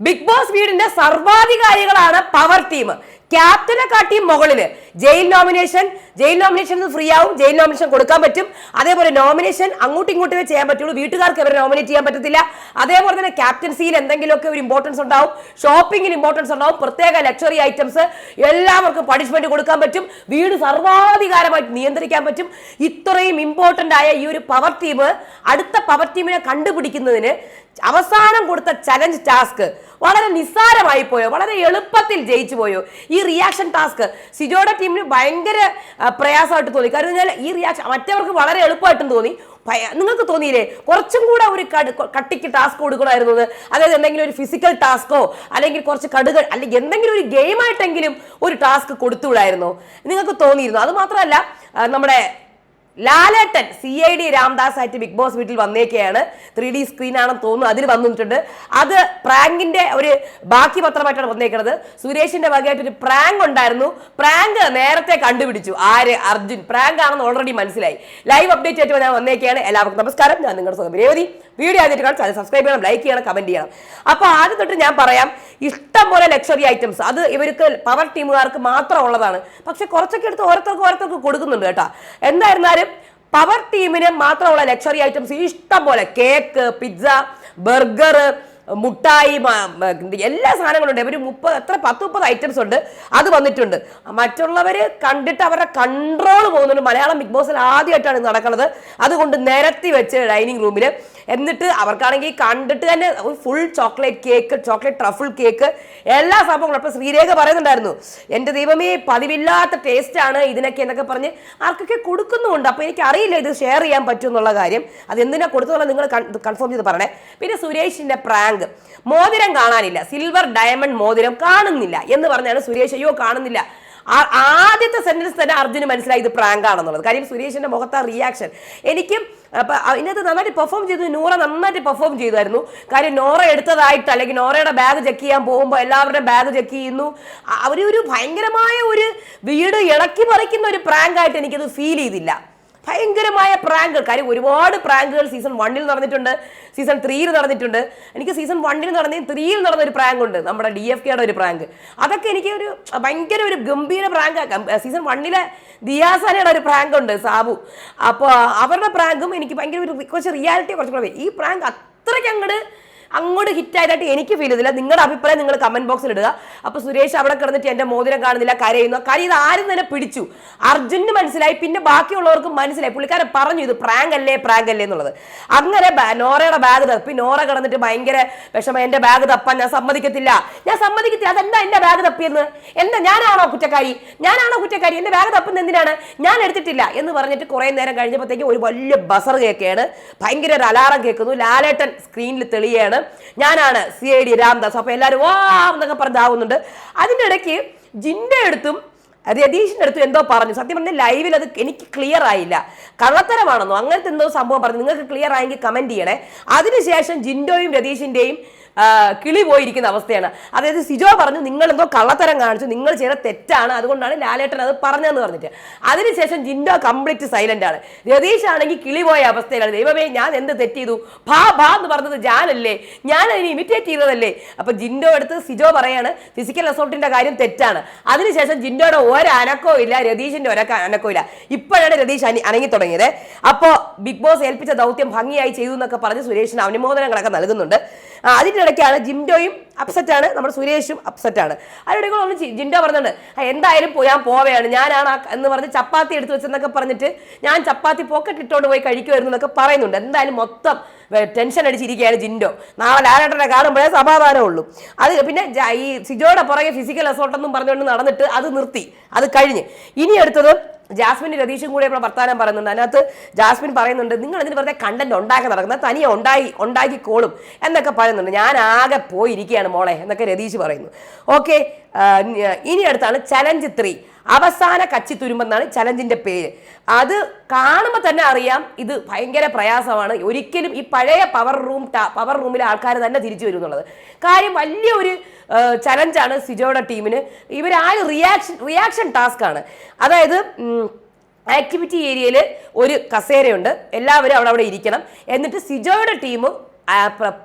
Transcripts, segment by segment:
Big boss വീടിന്റെ സർവാധികാരികളാണ് power team. ക്യാപ്റ്റനെ കാട്ടി മുകളിൽ jail nomination jail nomination free ആവും ജയിൽ നോമിനേഷൻ കൊടുക്കാൻ പറ്റും. അതേപോലെ നോമിനേഷൻ അങ്ങോട്ടും ഇങ്ങോട്ടും ചെയ്യാൻ പറ്റുള്ളൂ. വീട്ടുകാർക്ക് അവരെ നോമിനേറ്റ് ചെയ്യാൻ പറ്റത്തില്ല. അതേപോലെ തന്നെ ക്യാപ്റ്റൻസിയിൽ എന്തെങ്കിലുമൊക്കെ ഒരു ഇമ്പോർട്ടൻസ് ഉണ്ടാവും. ഷോപ്പിംഗിന് ഇമ്പോർട്ടൻസ് ഉണ്ടാവും. പ്രത്യേക ലക്ഷറി ഐറ്റംസ് എല്ലാവർക്കും പണിഷ്മെന്റ് കൊടുക്കാൻ പറ്റും. വീട് സർവാധികാരമായിട്ട് നിയന്ത്രിക്കാൻ പറ്റും. ഇത്രയും ഇമ്പോർട്ടന്റ് ആയ ഈ ഒരു പവർ ടീം അടുത്ത പവർ ടീമിനെ കണ്ടുപിടിക്കുന്നതിന് അവസാനം കൊടുത്ത ചലഞ്ച് ടാസ്ക് വളരെ നിസ്സാരമായി പോയോ വളരെ എളുപ്പത്തിൽ ജയിച്ചു പോയോ ഈ റിയാക്ഷൻ ടാസ്ക് സിജോയുടെ ടീമിന് ഭയങ്കര പ്രയാസമായിട്ട് തോന്നി. കാരണം എന്നാൽ ഈ റിയാക്ഷൻ മറ്റവർക്ക് വളരെ എളുപ്പമായിട്ടും തോന്നി. നിങ്ങൾക്ക് തോന്നിയില്ലേ? കുറച്ചും കൂടെ ഒരു കട് കട്ടിക്ക് ടാസ്ക് കൊടുക്കണമായിരുന്നു അതായത് എന്തെങ്കിലും ഒരു ഫിസിക്കൽ ടാസ്കോ അല്ലെങ്കിൽ കുറച്ച് കടുകൾ അല്ലെങ്കിൽ എന്തെങ്കിലും ഒരു ഗെയിമായിട്ടെങ്കിലും ഒരു ടാസ്ക് കൊടുത്തുവിടായിരുന്നോ. നിങ്ങൾക്ക് തോന്നിയിരുന്നു. അത് മാത്രമല്ല നമ്മുടെ Lalettan C I D Ramdas ആയിട്ട് ബിഗ് ബോസ് വീട്ടിൽ വന്നേക്കെയാണ്. ത്രീ ഡി സ്ക്രീൻ ആണെന്ന് തോന്നുന്നു. അതിൽ വന്നിട്ടുണ്ട്. അത് പ്രാങ്കിന്റെ ഒരു ബാക്കി പത്രമായിട്ടാണ് വന്നേക്കുന്നത് സുരേഷിന്റെ വകയായിട്ട് ഒരു പ്രാങ്ക് ഉണ്ടായിരുന്നു. പ്രാങ്ക് നേരത്തെ കണ്ടുപിടിച്ചു. ആര്? അർജുൻ. പ്രാങ്ക് ആണെന്ന് ഓൾറെഡി മനസ്സിലായി. ലൈവ് അപ്ഡേറ്റ് ആയിട്ട് ഞാൻ വന്നേക്കെയാണ്. എല്ലാവർക്കും നമസ്കാരം. ഞാൻ നിങ്ങളുടെ സ്വന്തം രേവതി. വീഡിയോ ആദ്യമായിട്ട് കാണാൻ ചാനൽ സബ്സ്ക്രൈബ് ചെയ്യണം ലൈക്ക് ചെയ്യണം കമന്റ് ചെയ്യണം. അപ്പോൾ ആദ്യം തൊട്ട് ഞാൻ പറയാം ഇഷ്ടം പോലെ ലക്ഷറി ഐറ്റംസ് അത് ഇവർക്ക് പവർ ടീമുകാർക്ക് മാത്രം ഉള്ളതാണ്. പക്ഷെ കുറച്ചൊക്കെ എടുത്ത് ഓരോരുത്തർക്ക് ഓരോരുത്തർക്ക് കൊടുക്കുന്നുണ്ട് കേട്ടോ. എന്തായിരുന്നാലും പവർ ടീമിന് മാത്രമുള്ള ലക്ഷറി ഐറ്റംസ് ഇഷ്ടം പോലെ കേക്ക് പിസ്സ ബർഗർ മുട്ടായി എല്ലാ സാധനങ്ങളും ഉണ്ട് ഒരു മുപ്പത് എത്ര പത്ത് മുപ്പത് ഐറ്റംസ് ഉണ്ട്. അത് വന്നിട്ടുണ്ട്. മറ്റുള്ളവർ കണ്ടിട്ട് അവരുടെ കൺട്രോൾ പോകുന്നുണ്ട്. മലയാളം ബിഗ് ബോസിൽ ആദ്യമായിട്ടാണ് നടക്കുന്നത്. അതുകൊണ്ട് നിരത്തി വെച്ച് ഡൈനിങ് റൂമിൽ എന്നിട്ട് അവർക്കാണെങ്കിൽ കണ്ടിട്ട് തന്നെ full chocolate cake chocolate truffle cake എല്ലാ സംഭവങ്ങളും. അപ്പോൾ ശ്രീരേഖ പറയുന്നുണ്ടായിരുന്നു എന്റെ ദൈവമേ പതിവില്ലാത്ത ടേസ്റ്റ് ആണ് ഇതിനൊക്കെ എന്നൊക്കെ പറഞ്ഞ് ആർക്കൊക്കെ കൊടുക്കുന്നുമുണ്ട്. അപ്പോൾ എനിക്ക് അറിയില്ല ഇത് ഷെയർ ചെയ്യാൻ പറ്റും എന്നുള്ള കാര്യം. അത് എന്തിനാ കൊടുത്തുള്ള നിങ്ങൾ കൺഫേം ചെയ്ത് പറയണേ. പിന്നെ സുരേഷിന്റെ പ്രാങ്ക് മോതിരം കാണാനില്ല. സിൽവർ ഡയമണ്ട് മോതിരം കാണുന്നില്ല എന്ന് പറഞ്ഞാണ് സുരേഷ് അയ്യോ കാണുന്നില്ല. ആദ്യത്തെ സെന്റൻസ് തന്നെ അർജുന് മനസ്സിലായി ഇത് പ്രാങ്ക് ആണെന്നുള്ളത്. കാര്യം സുരേഷിന്റെ മുഖത്ത് റിയാക്ഷൻ എനിക്കും അപ്പം ഇന്നത്തെ നന്നായിട്ട് പെർഫോം ചെയ്തു. നൂറ നന്നായിട്ട് പെർഫോം ചെയ്തായിരുന്നു. കാര്യം നോറ എടുത്തതായിട്ട് അല്ലെങ്കിൽ നോറയുടെ ബാഗ് ചെക്ക് ചെയ്യാൻ പോകുമ്പോൾ എല്ലാവരുടെയും ബാഗ് ചെക്ക് ചെയ്യുന്നു. അവർ ഒരു ഭയങ്കരമായ ഒരു വീട് ഇളക്കി മറിക്കുന്ന ഒരു പ്രാങ്ക് ആയിട്ട് എനിക്കത് ഫീൽ ചെയ്തില്ല. ഭയങ്കരമായ പ്രാങ്കുകൾ. കാര്യം ഒരുപാട് പ്രാങ്കുകൾ സീസൺ വണ്ണിൽ നടന്നിട്ടുണ്ട് സീസൺ ത്രീയിൽ നടന്നിട്ടുണ്ട്. എനിക്ക് സീസൺ വണ്ണിൽ നടന്ന ത്രീയിൽ നടന്ന ഒരു പ്രാങ്ക് ഉണ്ട് നമ്മുടെ ഡി എഫ് കെയുടെ ഒരു പ്രാങ്ക്. അതൊക്കെ എനിക്ക് ഒരു ഭയങ്കര ഒരു ഗംഭീര പ്രാങ്ക് സീസൺ വണ്ണിലെ ദിയാസാനയുടെ ഒരു പ്രാങ്ക് ഉണ്ട് സാബു. അപ്പോൾ അവരുടെ പ്രാങ്കും എനിക്ക് ഭയങ്കര ഒരു കുറച്ച് റിയാലിറ്റി കുറച്ചുകൂടെ ഈ പ്രാങ്ക് അത്രയ്ക്ക് അങ്ങോട്ട് അങ്ങോട്ട് ഹിറ്റ് ആയതായിട്ട് എനിക്ക് ഫീൽ ചെയ്തില്ല. നിങ്ങളുടെ അഭിപ്രായം നിങ്ങൾ കമന്റ് ബോക്സിൽ ഇടുക. അപ്പൊ സുരേഷ് അവിടെ കിടന്നിട്ട് എന്റെ മോതിരം കാണുന്നില്ല കരയുന്നു. കാര്യം ഇത് ആരും തന്നെ പിടിച്ചു. അർജുന് മനസ്സിലായി. പിന്നെ ബാക്കിയുള്ളവർക്ക് മനസ്സിലായി. പുള്ളിക്കാരൻ പറഞ്ഞു ഇത് പ്രാങ്ക് അല്ലേ പ്രാങ്ക് അല്ലേ എന്നുള്ളത്. അങ്ങനെ നോറയുടെ ബാഗ് തപ്പി. നോറ കിടന്നിട്ട് ഭയങ്കര വിഷമം. എന്റെ ബാഗ് തപ്പാൻ ഞാൻ സമ്മതിക്കത്തില്ല. ഞാൻ സമ്മതിക്കത്തില്ല. അതെന്താ എന്റെ ബാഗ് തപ്പിയെന്ന്? എന്താ ഞാനാണോ കുറ്റക്കാരി? ഞാനാണോ കുറ്റക്കാരി? എന്റെ ബാഗ് തപ്പുന്ന എന്തിനാണ്? ഞാൻ എടുത്തിട്ടില്ല. എന്ന് പറഞ്ഞിട്ട് കുറെ നേരം കഴിഞ്ഞപ്പോഴത്തേക്ക് ഒരു വലിയ ബസർ കേൾക്കുകയാണ്. ഭയങ്കര ഒരു അലാറം കേൾക്കുന്നു. ലാലേട്ടൻ സ്ക്രീനിൽ തെളിയാണ് ഞാനാണ് സി ഐ ഡി രാംദാസ്. അപ്പൊ എല്ലാവരും വാ എന്നൊക്കെ പറഞ്ഞാവുന്നുണ്ട് അതിന്റെ ഇടയ്ക്ക് ജിന്റെ അടുത്തും രതീഷിന്റെ അടുത്തും എന്തോ പറഞ്ഞു. സത്യം പറഞ്ഞാൽ ലൈവിൽ അത് എനിക്ക് ക്ലിയർ ആയില്ല. കള്ളത്തരമാണെന്നോ അങ്ങനത്തെ എന്തോ സംഭവം പറഞ്ഞു. നിങ്ങൾക്ക് ക്ലിയർ ആയെങ്കിൽ കമന്റ് ചെയ്യണേ. അതിനുശേഷം ജിൻഡോയും രതീഷിന്റെയും ആ, കിളി പോയിരിക്കുന്ന അവസ്ഥയാണ്. അതായത് സിജോ പറഞ്ഞു നിങ്ങൾ എന്തോ കള്ളത്തരം കാണിച്ചു. നിങ്ങൾ ചെയ്ത തെറ്റാണ്. അതുകൊണ്ടാണ് ലാലേട്ടൻ അത് പറഞ്ഞതെന്ന് പറഞ്ഞിട്ട്. അതിനുശേഷം ജിൻഡോ കംപ്ലീറ്റ് സൈലന്റ് ആണ്. രതീഷ് ആണെങ്കിൽ കിളി പോയ അവസ്ഥയിലാണ്. ദൈവമേ ഞാൻ എന്ത് തെറ്റ് ചെയ്തു? ഭാ ഭാ എന്ന് പറഞ്ഞത് ഞാനല്ലേ? ഞാൻ അതിനെ ഇമിറ്റേറ്റ് ചെയ്തതല്ലേ? അപ്പൊ ജിൻഡോ എടുത്ത് സിജോ പറയാണ് ഫിസിക്കൽ അസോൾട്ടിന്റെ കാര്യം തെറ്റാണ്. അതിനുശേഷം ജിൻഡോയുടെ ഒരു ഇല്ല രതീഷിന്റെ ഒരക്ക അനക്കവും ഇല്ല. ഇപ്പോഴാണ് രതീഷ് അനി അനങ്ങി തുടങ്ങിയത്. അപ്പോ ബിഗ് ബോസ് ഏൽപ്പിച്ച ദൗത്യം ഭംഗിയായി ചെയ്തു എന്നൊക്കെ പറഞ്ഞ് സുരേഷിന് അനുമോദനങ്ങളൊക്കെ നൽകുന്നുണ്ട്. ആ, അതിന്റെ ഇടയ്ക്കാണ് ജിൻഡോയും അപ്സെറ്റ് ആണ്. നമ്മുടെ സുരേഷും അപ്സെറ്റ് ആണ്. കൂടെ ഒന്ന് ജിൻഡ പറഞ്ഞിട്ടുണ്ട് "ആ, എന്തായാലും ഞാൻ പോവുകയാണ് ഞാനാണ് എന്ന് പറഞ്ഞ് ചപ്പാത്തി എടുത്ത് വെച്ചെന്നൊക്കെ പറഞ്ഞിട്ട് ഞാൻ ചപ്പാത്തി പോക്കറ്റ് ഇട്ടോണ്ട് പോയി കഴിക്കുമായിരുന്നു എന്നൊക്കെ പറയുന്നുണ്ട്. എന്തായാലും മൊത്തം ടെൻഷൻ അടിച്ചിരിക്കുകയാണ് ജിൻഡോ. നാളെ ലാലേട്ടനെ കാണുമ്പോഴേ സമാധാനമുള്ളൂ. അത് പിന്നെ ഈ സിജോയുടെ പുറകെ ഫിസിക്കൽ അസോൾട്ടെന്നും പറഞ്ഞുകൊണ്ട് നടന്നിട്ട് അത് നിർത്തി. അത് കഴിഞ്ഞ്. ഇനി അടുത്തത് ജാസ്മിൻ രതീഷും കൂടെ ഇവിടെ വർത്താനം പറയുന്നുണ്ട്. അതിനകത്ത് ജാസ്മിൻ പറയുന്നുണ്ട് നിങ്ങൾ ഇതിന് വെറുതെ കണ്ടന്റ് ഉണ്ടാക്കി നടക്കുന്നത്? തനിയെ ഉണ്ടായി ഉണ്ടാക്കിക്കോളും എന്നൊക്കെ പറയുന്നുണ്ട്. ഞാൻ ആകെ പോയിരിക്കുകയാണ്. മോളെ എന്നൊക്കെ രതീഷ് പറയുന്നു. ഓക്കെ ഇനി അടുത്താണ് ചലഞ്ച് ത്രീ അവസാന കച്ചി തുരുമ്പെന്നാണ് ചലഞ്ചിന്റെ പേര്. അത് കാണുമ്പോൾ തന്നെ അറിയാം ഇത് ഭയങ്കര പ്രയാസമാണ്. ഒരിക്കലും ഈ പഴയ പവർ റൂം പവർ റൂമിലെ ആൾക്കാർ തന്നെ തിരിച്ചു വരും എന്നുള്ളത്. കാര്യം വലിയൊരു ചലഞ്ചാണ് സിജോയുടെ ടീമിന് ഇവരാരും റിയാക്ഷൻ റിയാക്ഷൻ ടാസ്ക് ആണ്. അതായത് ആക്ടിവിറ്റി ഏരിയയിൽ ഒരു കസേരയുണ്ട്. എല്ലാവരും അവിടെ അവിടെ ഇരിക്കണം. എന്നിട്ട് സിജോയുടെ ടീം ആ, പ്ര-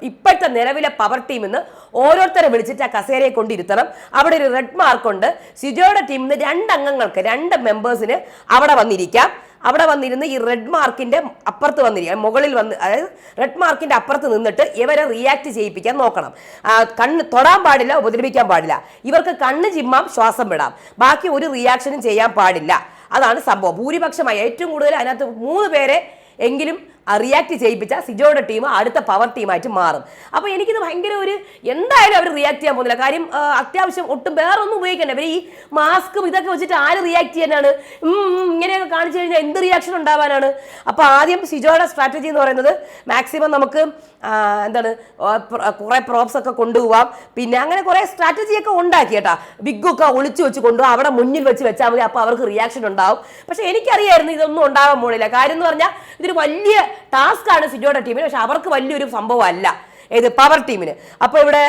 ഇപ്പോഴത്തെ നിലവിലെ പവർ ടീം എന്ന് ഓരോരുത്തരെ വിളിച്ചിട്ട് ആ കസേരയെ കൊണ്ടിരുത്തണം. അവിടെ ഒരു റെഡ് മാർക്ക് ഉണ്ട്. സിജോയുടെ ടീമിൽ നിന്ന് രണ്ട് അംഗങ്ങൾക്ക് രണ്ട് മെമ്പേഴ്സിന് അവിടെ വന്നിരിക്കാം. അവിടെ വന്നിരുന്ന് ഈ റെഡ് മാർക്കിന്റെ അപ്പുറത്ത് വന്നിരിക്കാം. മുകളിൽ വന്ന് അതായത് റെഡ് മാർക്കിന്റെ അപ്പുറത്ത് നിന്നിട്ട് ഇവരെ റിയാക്ട് ചെയ്യിപ്പിക്കാൻ നോക്കണം. കണ്ണ് തൊടാൻ പാടില്ല ഉപദ്രവിക്കാൻ പാടില്ല. ഇവർക്ക് കണ്ണ് ചിമ്മാം ശ്വാസം വിടാം. ബാക്കി ഒരു റിയാക്ഷനും ചെയ്യാൻ പാടില്ല. അതാണ് സംഭവം. ഭൂരിപക്ഷമായി ഏറ്റവും കൂടുതൽ അതിനകത്ത് മൂന്ന് പേരെ എങ്കിലും റിയാക്ട് ചെയ്യിപ്പിച്ച സിജോയുടെ ടീം അടുത്ത പവർ ടീമായിട്ട് മാറും. അപ്പോൾ എനിക്കിത് ഭയങ്കര ഒരു എന്തായാലും അവർ റിയാക്ട് ചെയ്യാൻ പോകുന്നില്ല. കാര്യം അത്യാവശ്യം ഒട്ടും വേറൊന്നും ഉപയോഗിക്കണ്ട. ഇവർ ഈ മാസ്കും ഇതൊക്കെ വെച്ചിട്ട് ആര് റിയാക്ട് ചെയ്യാനാണ് ഇങ്ങനെയൊക്കെ കാണിച്ചു കഴിഞ്ഞാൽ എന്ത് റിയാക്ഷൻ ഉണ്ടാവാനാണ്? അപ്പോൾ ആദ്യം സിജോയുടെ സ്ട്രാറ്റജി എന്ന് പറയുന്നത് മാക്സിമം നമുക്ക് എന്താണ് കുറേ പ്രോപ്സ് ഒക്കെ കൊണ്ടുപോവാം. പിന്നെ അങ്ങനെ കുറേ സ്ട്രാറ്റജി ഒക്കെ ഉണ്ടാക്കി കേട്ടാ. ബിഗൊക്കെ ഒളിച്ചു വെച്ച് കൊണ്ടുപോകും അവിടെ മുന്നിൽ വെച്ച് വെച്ചാൽ മതി. അപ്പോൾ അവർക്ക് റിയാക്ഷൻ ഉണ്ടാവും. പക്ഷേ എനിക്കറിയായിരുന്നു ഇതൊന്നും ഉണ്ടാവാൻ പോണില്ല. കാര്യം എന്ന് പറഞ്ഞാൽ ഇതൊരു വലിയ ടാസ്ക് ആണ് സിജോയുടെ ടീമിന് പക്ഷെ അവർക്ക് വലിയൊരു സംഭവമല്ല. ഏത് പവർ ടീമിന് അപ്പോൾ ഇവിടെ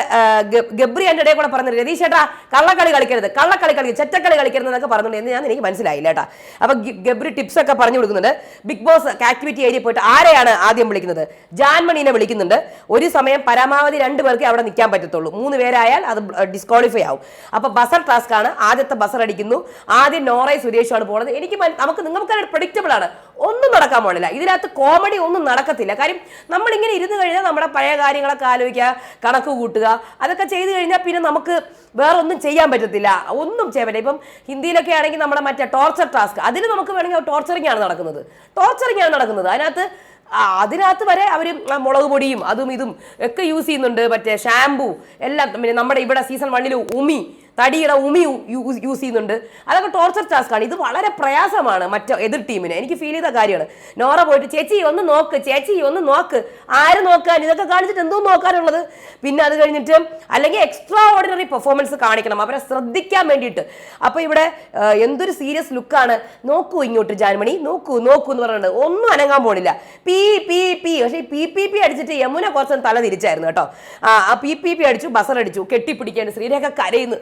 ഗബ്രി എന്റെ ഇടയിൽ കൂടെ പറഞ്ഞു രതീഷ് ചേട്ടാ കള്ളക്കളി കളിക്കരുത് കള്ളക്കളി കളിക്കരുത് ചെറ്റക്കളി കളിക്കരുത് എന്നൊക്കെ പറഞ്ഞിട്ടുണ്ട് എന്ന് ഞാൻ എനിക്ക് മനസ്സിലായില്ല കേട്ടാ. അപ്പൊ ഗബ്രി ടിപ്സ് ഒക്കെ പറഞ്ഞു കൊടുക്കുന്നുണ്ട്. ബിഗ് ബോസ് ആക്ടിവിറ്റി ഏരിയ പോയിട്ട് ആരെയാണ് ആദ്യം വിളിക്കുന്നത്? ജാൻമണീനെ വിളിക്കുന്നുണ്ട്. ഒരു സമയം പരമാവധി രണ്ട് പേർക്ക് അവിടെ നിൽക്കാൻ പറ്റത്തുള്ളൂ. മൂന്ന് പേരായാൽ അത് ഡിസ്ക്വാളിഫൈ ആവും. അപ്പോൾ ബസർ ടാസ്ക് ആണ് ആദ്യത്തെ ബസർ അടിക്കുന്നു. ആദ്യം നോറയും സുരേഷുമാണ് പോകുന്നത്. എനിക്ക് നമുക്ക് നിങ്ങൾക്ക് പ്രഡിക്റ്റബിൾ ആണ്. ഒന്നും നടക്കാൻ പോണില്ല ഇതിനകത്ത് കോമഡി ഒന്നും നടക്കത്തില്ല. കാര്യം നമ്മളിങ്ങനെ ഇരുന്ന് കഴിഞ്ഞാൽ നമ്മുടെ പഴയ കാര്യങ്ങളൊക്കെ ആലോചിക്കുക കണക്ക് കൂട്ടുക അതൊക്കെ ചെയ്തു കഴിഞ്ഞാൽ പിന്നെ നമുക്ക് വേറെ ഒന്നും ചെയ്യാൻ പറ്റത്തില്ല. ഒന്നും ചെയ്യാൻ പറ്റില്ല. ഇപ്പം ഹിന്ദിയിലൊക്കെ ആണെങ്കിൽ നമ്മുടെ മറ്റേ ടോർച്ചർ ടാസ്ക് അതിൽ നമുക്ക് വേണമെങ്കിൽ ടോർച്ചറിങ് ആണ് നടക്കുന്നത്. ടോർച്ചറിങ് ആണ് നടക്കുന്നത്. അതിനകത്ത് അതിനകത്ത് വരെ അവർ മുളക് പൊടിയും അതും ഇതും ഒക്കെ യൂസ് ചെയ്യുന്നുണ്ട്. മറ്റേ ഷാംപൂ എല്ലാം പിന്നെ നമ്മുടെ ഇവിടെ സീസൺ വണ്ണിൽ ഉമി തടിയുടെ ഉമി യൂസ് ചെയ്യുന്നുണ്ട്. അതൊക്കെ ടോർച്ചർ ടാസ്ക് ആണ്. ഇത് വളരെ പ്രയാസമാണ് മറ്റേ എതിർ ടീമിന് എനിക്ക് ഫീൽ ചെയ്ത കാര്യമാണ്. നോറ പോയിട്ട് ചേച്ചി ഒന്ന് നോക്ക് ചേച്ചി ഒന്ന് നോക്ക്. ആര് നോക്കാൻ ഇതൊക്കെ കാണിച്ചിട്ട് എന്തോ നോക്കാനുള്ളത്? പിന്നെ അത് കഴിഞ്ഞിട്ട് അല്ലെങ്കിൽ എക്സ്ട്രാ ഓർഡിനറി പെർഫോമൻസ് കാണിക്കണം. അവരെ ശ്രദ്ധിക്കാൻ വേണ്ടിയിട്ട്. അപ്പോൾ ഇവിടെ എന്തൊരു സീരിയസ് ലുക്കാണ് നോക്കൂ ഇങ്ങോട്ട് ജാൻമണി. നോക്കൂ നോക്കൂ എന്ന് പറഞ്ഞിട്ട് ഒന്നും അനങ്ങാൻ പോണില്ല. P P P. പക്ഷേ പി പി പി അടിച്ചിട്ട് യമുന കുറച്ച് തല തിരിച്ചായിരുന്നു കേട്ടോ. ആ പി പി പി അടിച്ചു ബസർ അടിച്ചു. കെട്ടിപ്പിടിക്കേണ്ട ശ്രീരേഖ കരയുന്നു.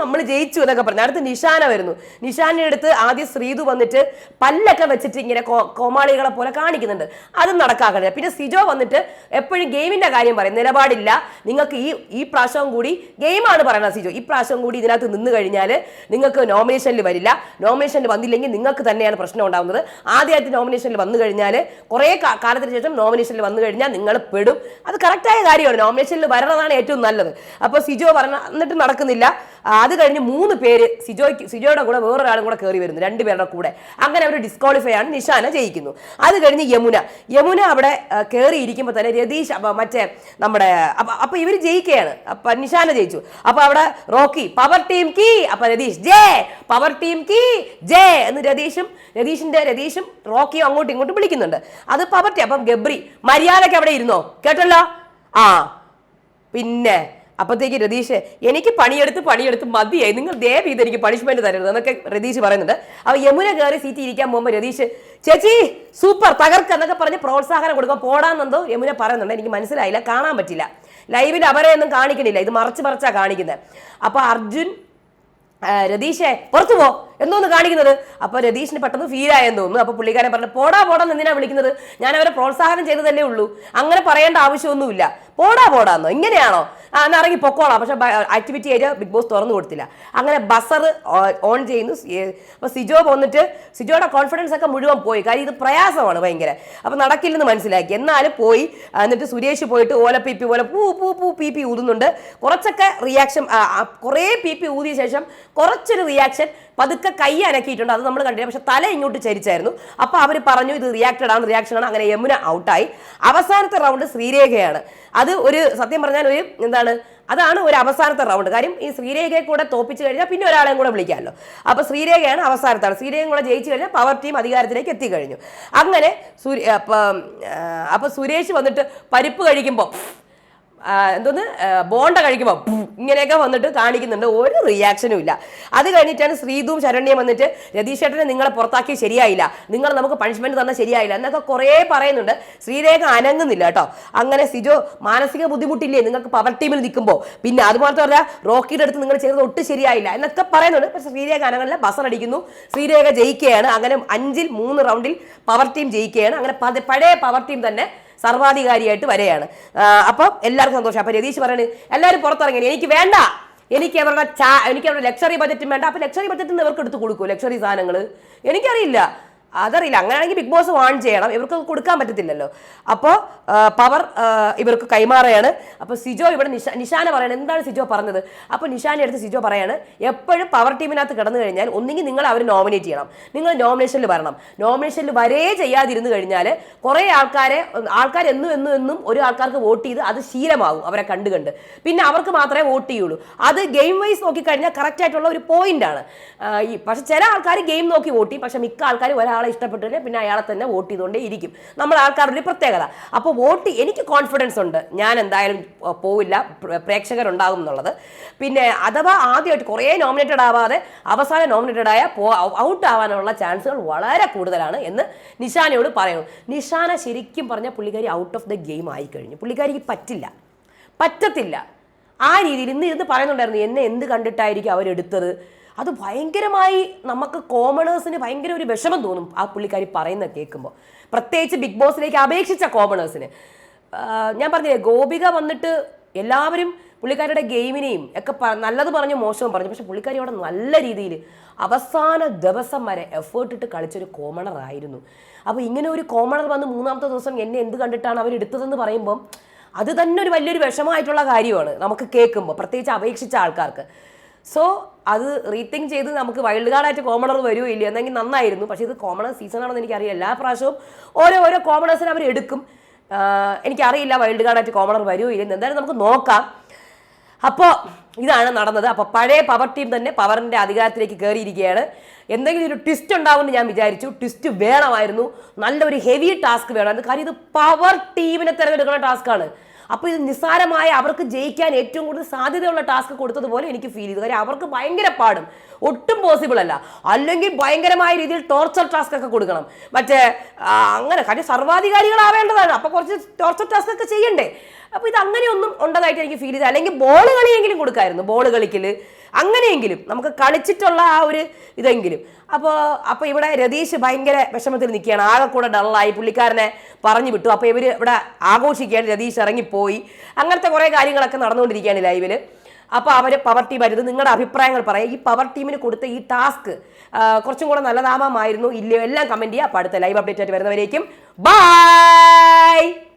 നമ്മൾ ജയിച്ചു എന്നൊക്കെ പറഞ്ഞു. അടുത്ത് നിഷാന വരുന്നു. നിഷാനെ അടുത്ത് ആദ്യം ശ്രീതു വന്നിട്ട് പല്ലൊക്കെ വെച്ചിട്ട് ഇങ്ങനെ കോമാളികളെ പോലെ കാണിക്കുന്നുണ്ട്. അതും നടക്കാക്കണില്ല പിന്നെ സിജോ വന്നിട്ട് എപ്പോഴും ഗെയിമിന്റെ കാര്യം പറയും. നിലപാടില്ല. നിങ്ങൾക്ക് ഈ ഈ പ്രാവശ്യം കൂടി ഗെയിമാണ് പറയുന്നത് സിജോ. ഈ പ്രാവശ്യം കൂടി ഇതിനകത്ത് നിന്ന് കഴിഞ്ഞാൽ നിങ്ങൾക്ക് നോമിനേഷനിൽ വരില്ല. നോമിനേഷനിൽ വന്നില്ലെങ്കിൽ നിങ്ങൾക്ക് തന്നെയാണ് പ്രശ്നം ഉണ്ടാകുന്നത് ആദ്യമായിട്ട് നോമിനേഷനിൽ വന്നു കഴിഞ്ഞാൽ കുറേ കാലത്തിന് ശേഷം നോമിനേഷനിൽ വന്നു കഴിഞ്ഞാൽ നിങ്ങൾ പെടും. അത് കറക്റ്റായ കാര്യമാണ്. നോമിനേഷനിൽ വരണതാണ് ഏറ്റവും നല്ലത്. അപ്പോൾ സിജോ പറഞ്ഞ എന്നിട്ട് നടക്കുന്നില്ല. അത് കഴിഞ്ഞ് മൂന്ന് പേര് സിജോയ്ക്ക് സിജോയുടെ കൂടെ വേറൊരാളും കൂടെ കയറി വരുന്നു രണ്ട് പേരുടെ കൂടെ. അങ്ങനെ അവർ ഡിസ്ക്വാളിഫൈ ആണ് നിഷാന ജയിക്കുന്നു. അത് കഴിഞ്ഞ് യമുന. യമുന അവിടെ കയറിയിരിക്കുമ്പോൾ തന്നെ രതീഷ് മറ്റേ നമ്മുടെ അപ്പൊ ഇവർ ജയിക്കുകയാണ്. അപ്പൊ നിഷാന ജയിച്ചു. അപ്പൊ അവിടെ റോക്കി പവർ ടീം കീ! അപ്പൊ രതീഷ് ജേ! പവർ ടീം കീ! ജേ! എന്ന് രതീഷും രതീഷിന്റെ രതീഷും റോക്കിയും അങ്ങോട്ടും ഇങ്ങോട്ടും വിളിക്കുന്നുണ്ട്. അത് പവർ ടീം അപ്പം ഗബ്രി മര്യാദയ്ക്ക് അവിടെ ഇരുന്നോ? കേട്ടല്ലോ? ആ. പിന്നെ അപ്പത്തേക്ക് രതീഷ് എനിക്ക് പണിയെടുത്ത് പണിയെടുത്ത് മതിയായി. നിങ്ങൾ ദയവ് ചെയ്ത് എനിക്ക് പണിഷ്മെന്റ് തരരുത്. എന്നൊക്കെ രതീഷ് പറയുന്നുണ്ട്. അപ്പൊ യമുന കയറി സീറ്റ് ഇരിക്കാൻ പോകുമ്പോൾ രതീഷ് ചേച്ചി സൂപ്പർ തകർക്ക് എന്നൊക്കെ പറഞ്ഞ് പ്രോത്സാഹനം കൊടുക്കാൻ പോടാന്നെന്തോ യമുന പറയുന്നുണ്ട്. എനിക്ക് മനസ്സിലായില്ല കാണാൻ പറ്റില്ല. ലൈവിൽ അവരെ ഒന്നും കാണിക്കണില്ല. ഇത് മറച്ച് മറച്ചാ കാണിക്കുന്നത് അപ്പൊ അർജുൻ രതീഷെ പുറത്തു പോ. എന്തോന്ന് കാണിക്കുന്നത്? അപ്പൊ രതീഷിന് പെട്ടെന്ന് ഫീൽ ആയെന്ന് തോന്നുന്നു. അപ്പൊ പുള്ളിക്കാരൻ പറഞ്ഞു പോടാ പോടാന്ന് എന്തിനാ വിളിക്കുന്നത്? ഞാൻ അവരെ പ്രോത്സാഹനം ചെയ്തതല്ലേ ഉള്ളൂ. അങ്ങനെ പറയേണ്ട ആവശ്യമൊന്നുമില്ല. പോടാ പോടാന്നോ ഇങ്ങനെയാണോ? ആ ഇറങ്ങി പൊക്കോളാം. പക്ഷെ ആക്ടിവിറ്റി ഏരിയ ബിഗ് ബോസ് തുറന്നു കൊടുത്തില്ല. അങ്ങനെ ബസർ ഓൺ ചെയ്യുന്നു. അപ്പോൾ സിജോ വന്നിട്ട് സിജോയുടെ കോൺഫിഡൻസ് ഒക്കെ മുഴുവൻ പോയി. കാര്യം ഇത് പ്രയാസമാണ് ഭയങ്കര. അപ്പോൾ നടക്കില്ലെന്ന് മനസ്സിലാക്കി. എന്നാലും പോയി. എന്നിട്ട് സുരേഷ് പോയിട്ട് ഓല പി പി പോലെ പൂ പൂ പൂ പി പി ഊതുന്നുണ്ട്. കുറച്ചൊക്കെ റിയാക്ഷൻ കുറേ പി പി ഊതിയ ശേഷം കുറച്ചൊരു റിയാക്ഷൻ പതുക്കെ കൈ അനക്കിയിട്ടുണ്ട്. അത് നമ്മൾ കണ്ടില്ല. പക്ഷെ തല ഇങ്ങോട്ട് ചരിച്ചായിരുന്നു. അപ്പൊ അവർ പറഞ്ഞു ഇത് റിയാക്റ്റഡ് ആണ് റിയാക്ഷൻ ആണ്. അങ്ങനെ യമുന ഔട്ടായി അവസാനത്തെ റൗണ്ട് ശ്രീരേഖയാണ്. അത് ഒരു സത്യം പറഞ്ഞാൽ ഒരു എന്താണ് അതാണ് ഒരു അവസാനത്തെ റൗണ്ട് കാര്യം ഈ ശ്രീരേഖയെ കൂടെ തോപ്പിച്ചു കഴിഞ്ഞാൽ പിന്നെ ഒരാളെയും കൂടെ വിളിക്കാമല്ലോ. അപ്പൊ ശ്രീരേഖയാണ് അവസാനത്താണ്. ശ്രീരേഖയും കൂടെ ജയിച്ചു കഴിഞ്ഞാൽ പവർ ടീം അധികാരത്തിലേക്ക് എത്തിക്കഴിഞ്ഞു. അങ്ങനെ സുരേ അപ്പം ആ, അപ്പൊ സുരേഷ് വന്നിട്ട് പരിപ്പ് കഴിക്കുമ്പോൾ എന്തോന്ന്? ബോണ്ട കഴിക്കുമ്പോൾ ഇങ്ങനെയൊക്കെ വന്നിട്ട് കാണിക്കുന്നുണ്ട്. ഒരു റിയാക്ഷനും ഇല്ല. അത് കഴിഞ്ഞിട്ടാണ് ശ്രീതും ശരണ്യം വന്നിട്ട് രതീഷേട്ടനെ നിങ്ങളെ പുറത്താക്കി ശരിയായില്ല. നിങ്ങൾ നമുക്ക് പണിഷ്മെന്റ് തന്നാൽ ശരിയായില്ല. എന്നൊക്കെ കുറേ പറയുന്നുണ്ട്. ശ്രീരേഖ അനങ്ങുന്നില്ല കേട്ടോ. അങ്ങനെ സിജോ മാനസിക ബുദ്ധിമുട്ടില്ലേ? നിങ്ങൾക്ക് പവർ ടീമിൽ നിൽക്കുമ്പോൾ പിന്നെ അത് പറഞ്ഞാൽ റോക്കിയുടെ അടുത്ത് നിങ്ങൾ ചെയ്തത് ഒട്ടും ശരിയായില്ല. എന്നൊക്കെ പറയുന്നുണ്ട്. പക്ഷേ ശ്രീരേഖ അനങ്ങല്ല ബസർ അടിക്കുന്നു. ശ്രീരേഖ ജയിക്കുകയാണ്. അങ്ങനെ അഞ്ചിൽ മൂന്ന് റൗണ്ടിൽ പവർ ടീം ജയിക്കുകയാണ്. അങ്ങനെ പഴയ പവർ ടീം തന്നെ സർവാധികാരിയായിട്ട് വരെയാണ്. അപ്പം എല്ലാവർക്കും സന്തോഷം. അപ്പം രതീഷ് പറയുന്നത് എല്ലാവരും പുറത്തിറങ്ങി. എനിക്ക് വേണ്ട. എനിക്ക് അവരുടെ ചാ എനിക്ക് അവരുടെ ലക്ഷറി ബജറ്റും വേണ്ട. അപ്പം ലക്ഷറി ബജറ്റിൽ നിന്ന് ഇവർക്ക് എടുത്ത് കൊടുക്കുമോ ലക്ഷറി സാധനങ്ങൾ എനിക്കറിയില്ല. അതറിയില്ല. അങ്ങനെയാണെങ്കിൽ ബിഗ് ബോസ് വാൺ ചെയ്യണം. ഇവർക്ക് കൊടുക്കാൻ പറ്റത്തില്ലല്ലോ. അപ്പോൾ പവർ ഇവർക്ക് കൈമാറുകയാണ്. അപ്പോൾ സിജോ ഇവിടെ നിഷ നിഷാന പറയണത് എന്താണ് സിജോ പറഞ്ഞത്? അപ്പോൾ നിഷാനെ എടുത്ത് സിജോ പറയാണ് എപ്പോഴും പവർ ടീമിനകത്ത് കിടന്നു കഴിഞ്ഞാൽ ഒന്നുകിൽ നിങ്ങൾ അവർ നോമിനേറ്റ് ചെയ്യണം. നിങ്ങൾ നോമിനേഷനിൽ വരണം. നോമിനേഷനിൽ വരേ ചെയ്യാതിരുന്നു കഴിഞ്ഞാൽ കുറേ ആൾക്കാരെ ആൾക്കാർ എന്നും എന്നും എന്നും ഒരു ആൾക്കാർക്ക് വോട്ട് ചെയ്ത് അത് ശീലമാകും അവരെ കണ്ട് കണ്ട് പിന്നെ അവർക്ക് മാത്രമേ വോട്ട് ചെയ്യുള്ളൂ. അത് ഗെയിം വൈസ് നോക്കിക്കഴിഞ്ഞാൽ കറക്റ്റ് ആയിട്ടുള്ള ഒരു പോയിന്റ് ആണ്. ആ, ഈ പക്ഷെ ചില ആൾക്കാർ ഗെയിം നോക്കി വോട്ട് ചെയ്യും. പക്ഷെ മിക്ക ആൾക്കാർ ഒരാളെ ഇഷ്ടപ്പെട്ടില്ല പിന്നെ അയാളെ തന്നെ വോട്ട് ചെയ്തുകൊണ്ടേ ഇരിക്കും. നമ്മൾ ആൾക്കാരുടെ ഒരു പ്രത്യേകത. അപ്പോൾ വോട്ട് എനിക്ക് കോൺഫിഡൻസ് ഉണ്ട്. ഞാൻ എന്തായാലും പോവില്ല. പ്ര- പ്രേക്ഷകരുണ്ടാകും എന്നുള്ളത്. പിന്നെ അഥവാ ആദ്യമായിട്ട് കുറേ നോമിനേറ്റഡ് ആവാതെ അവസാനം നോമിനേറ്റഡ് ആയ ഔട്ട് ആവാനുള്ള ചാൻസുകൾ വളരെ കൂടുതലാണ് എന്ന് നിഷാനയോട് പറയുന്നു. നിഷാന ശരിക്കും പറഞ്ഞാൽ പുള്ളിക്കാരി ഔട്ട് ഓഫ് ദ ഗെയിം ആയി കഴിഞ്ഞു പുള്ളിക്കാരിക്ക് പറ്റില്ല. പറ്റത്തില്ല. ആ രീതിയിൽ ഇന്ന് ഇരുന്ന് പറയുന്നുണ്ടായിരുന്നു എന്നെ എന്ത് കണ്ടിട്ടായിരിക്കും അവരെടുത്തത്? അത് ഭയങ്കരമായി നമുക്ക് കോമണേഴ്സിന് ഭയങ്കര ഒരു വിഷമം തോന്നും ആ പുള്ളിക്കാരി പറയുന്നത് കേൾക്കുമ്പോൾ. പ്രത്യേകിച്ച് ബിഗ് ബോസിലേക്ക് അപേക്ഷിച്ച കോമണേഴ്സിന് ഞാൻ പറഞ്ഞില്ലേ ഗോപിക വന്നിട്ട് എല്ലാവരും പുള്ളിക്കാരുടെ ഗെയിമിനെയും ഒക്കെ നല്ലത് പറഞ്ഞു മോശവും പറഞ്ഞു. പക്ഷെ പുള്ളിക്കാരി അവിടെ നല്ല രീതിയിൽ അവസാന ദിവസം വരെ എഫേർട്ട് ഇട്ട് കളിച്ചൊരു കോമണർ ആയിരുന്നു. അപ്പോൾ ഇങ്ങനെ ഒരു കോമണർ വന്ന് മൂന്നാമത്തെ ദിവസം എന്നെ എന്ത് കണ്ടിട്ടാണ് അവരെടുത്തതെന്ന് പറയുമ്പം അത് തന്നെ ഒരു വലിയൊരു വിഷമമായിട്ടുള്ള കാര്യമാണ് നമുക്ക് കേൾക്കുമ്പോൾ പ്രത്യേകിച്ച് അപേക്ഷിച്ച ആൾക്കാർക്ക്. സോ അത് റീത്തിങ് ചെയ്ത് നമുക്ക് വൈൽഡ് കാർഡായിട്ട് കോമണർ വരുമോ ഇല്ല. എന്നെങ്കിൽ നന്നായിരുന്നു. പക്ഷേ ഇത് കോമണർ സീസണാണെന്ന് എനിക്കറിയാം എല്ലാ പ്രാവശ്യവും ഓരോ ഓരോ കോമണേഴ്സിനെ അവർ എടുക്കും. എനിക്കറിയില്ല വൈൽഡ് കാർഡായിട്ട് കോമണർ വരുമോ ഇല്ല. എന്തായാലും നമുക്ക് നോക്കാം. അപ്പോൾ ഇതാണ് നടന്നത്. അപ്പോൾ പഴയ പവർ ടീം തന്നെ പവറിന്റെ അധികാരത്തിലേക്ക് കയറിയിരിക്കുകയാണ് എന്തെങ്കിലും ഒരു ട്വിസ്റ്റ് ഉണ്ടാവുമെന്ന് ഞാൻ വിചാരിച്ചു. ട്വിസ്റ്റ് വേണമായിരുന്നു. നല്ലൊരു ഹെവി ടാസ്ക് വേണം. കാര്യം? ഇത് പവർ ടീമിനെ തിരഞ്ഞെടുക്കുന്ന ടാസ്ക്കാണ് അപ്പോൾ ഇത് നിസ്സാരമായ അവർക്ക് ജയിക്കാൻ ഏറ്റവും കൂടുതൽ സാധ്യതയുള്ള ടാസ്ക് കൊടുത്തതുപോലെ എനിക്ക് ഫീൽ ചെയ്തു. കാര്യം അവർക്ക് ഭയങ്കര പാടും. ഒട്ടും പോസിബിൾ അല്ല. അല്ലെങ്കിൽ ഭയങ്കരമായ രീതിയിൽ ടോർച്ചർ ടാസ്ക് ഒക്കെ കൊടുക്കണം. മറ്റേ അങ്ങനെ. കാര്യം സർവാധികാരികളാവേണ്ടതാണ്. അപ്പോൾ കുറച്ച് ടോർച്ചർ ടാസ്ക് ഒക്കെ ചെയ്യണ്ടേ. അപ്പോൾ ഇത് അങ്ങനെയൊന്നും ഉണ്ടതായിട്ട് എനിക്ക് ഫീൽ ചെയ്തത് അല്ലെങ്കിൽ ബോൾ കളിയെങ്കിലും കൊടുക്കായിരുന്നു. ബോൾ കളിക്കൽ അങ്ങനെയെങ്കിലും നമുക്ക് കളിച്ചിട്ടുള്ള ആ ഒരു ഇതെങ്കിലും. അപ്പോൾ അപ്പോൾ ഇവിടെ രതീഷ് ഭയങ്കര വിഷമത്തിൽ നിൽക്കുകയാണ്. ആകെ കൂടെ ഡള്ളായി പുള്ളിക്കാരനെ പറഞ്ഞു വിട്ടു. അപ്പോൾ ഇവർ ഇവിടെ ആഘോഷിക്കുകയാണ്. രതീഷ് ഇറങ്ങിപ്പോയി. അങ്ങനത്തെ കുറേ കാര്യങ്ങളൊക്കെ നടന്നുകൊണ്ടിരിക്കുകയാണ് ലൈവിൽ അപ്പോൾ അവർ പവർ ടീം ആയിരുന്നു. നിങ്ങളുടെ അഭിപ്രായങ്ങൾ പറയാം. ഈ പവർ ടീമിന് കൊടുത്ത ഈ ടാസ്ക് കുറച്ചും കൂടെ നല്ലതാമായിരുന്നു ഇല്ലയോ എല്ലാം കമന്റ് ചെയ്യുക അപ്പോൾ അടുത്ത ലൈവ് അപ്ഡേറ്റ് ആയിട്ട് വരുന്നവരേക്കും. ബൈ